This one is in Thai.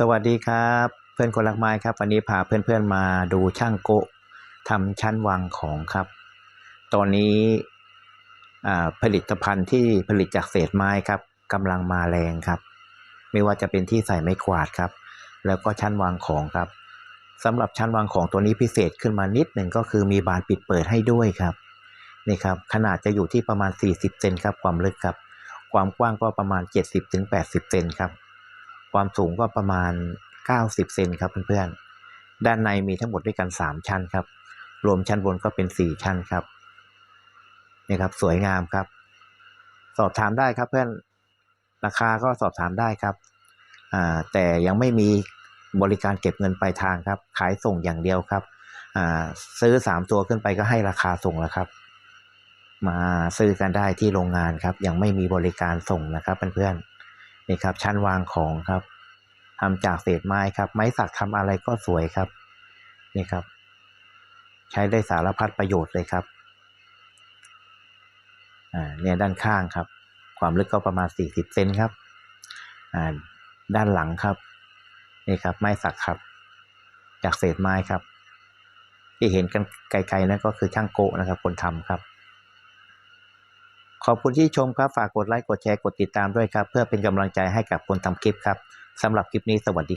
สวัสดีครับ เพื่อนคนรักไม้ครับ วันนี้พาเพื่อนๆมาดูช่างโกะทำชั้นวางของครับ ตอนนี้ผลิตภัณฑ์ที่ผลิตจากเศษไม้ครับกำลังมาแรงครับ ไม่ว่าจะเป็นที่ใส่ไม้กวาดครับ แล้วก็ชั้นวางของครับสำหรับชั้นวางของตัวนี้พิเศษขึ้นมานิดหนึ่งก็คือมีบานปิดเปิดให้ด้วยครับนี่ครับขนาดจะอยู่ที่ประมาณ 40เซนครับความลึกครับ ความกว้างก็ประมาณ 70-80เซนครับ ความสูงก็ประมาณ 90 เซนครับเพื่อนๆ ด้านในมีทั้งหมดด้วยกัน 3 ชั้นครับ รวมชั้นบนก็เป็น 4 ชั้นครับนี่ครับสวยงามครับ สอบถามได้ครับเพื่อนราคาก็สอบถามได้ครับอ่าแต่ยังไม่มีบริการเก็บเงินปลายทางครับ ขายส่งอย่างเดียวครับอ่าซื้อ 3 ตัวขึ้นไปก็ให้ราคาส่งแล้วครับ มาซื้อกันได้ที่โรงงานครับ ยังไม่มีบริการส่งนะครับเพื่อนๆ นี่ครับชั้นวางของครับทำจากเศษไม้ครับ ไม้สักทำอะไรก็สวยครับ นี่ครับ ใช้ได้สารพัดประโยชน์เลยครับอ่าเนี่ยด้านข้างครับ ความลึกก็ประมาณ 40เซนครับอ่าด้านหลังครับนี่ครับ ไม้สักครับ จากเศษไม้ครับ ที่เห็นกันไกลๆนั่นก็คือช่างโกะนะครับ คนทำครับ ขอบคุณที่ชมครับ ฝากกดไลค์ กดแชร์ กดติดตามด้วยครับ เพื่อเป็นกำลังใจให้กับคนทำคลิปครับสำหรับคลิปนี้สวัสดี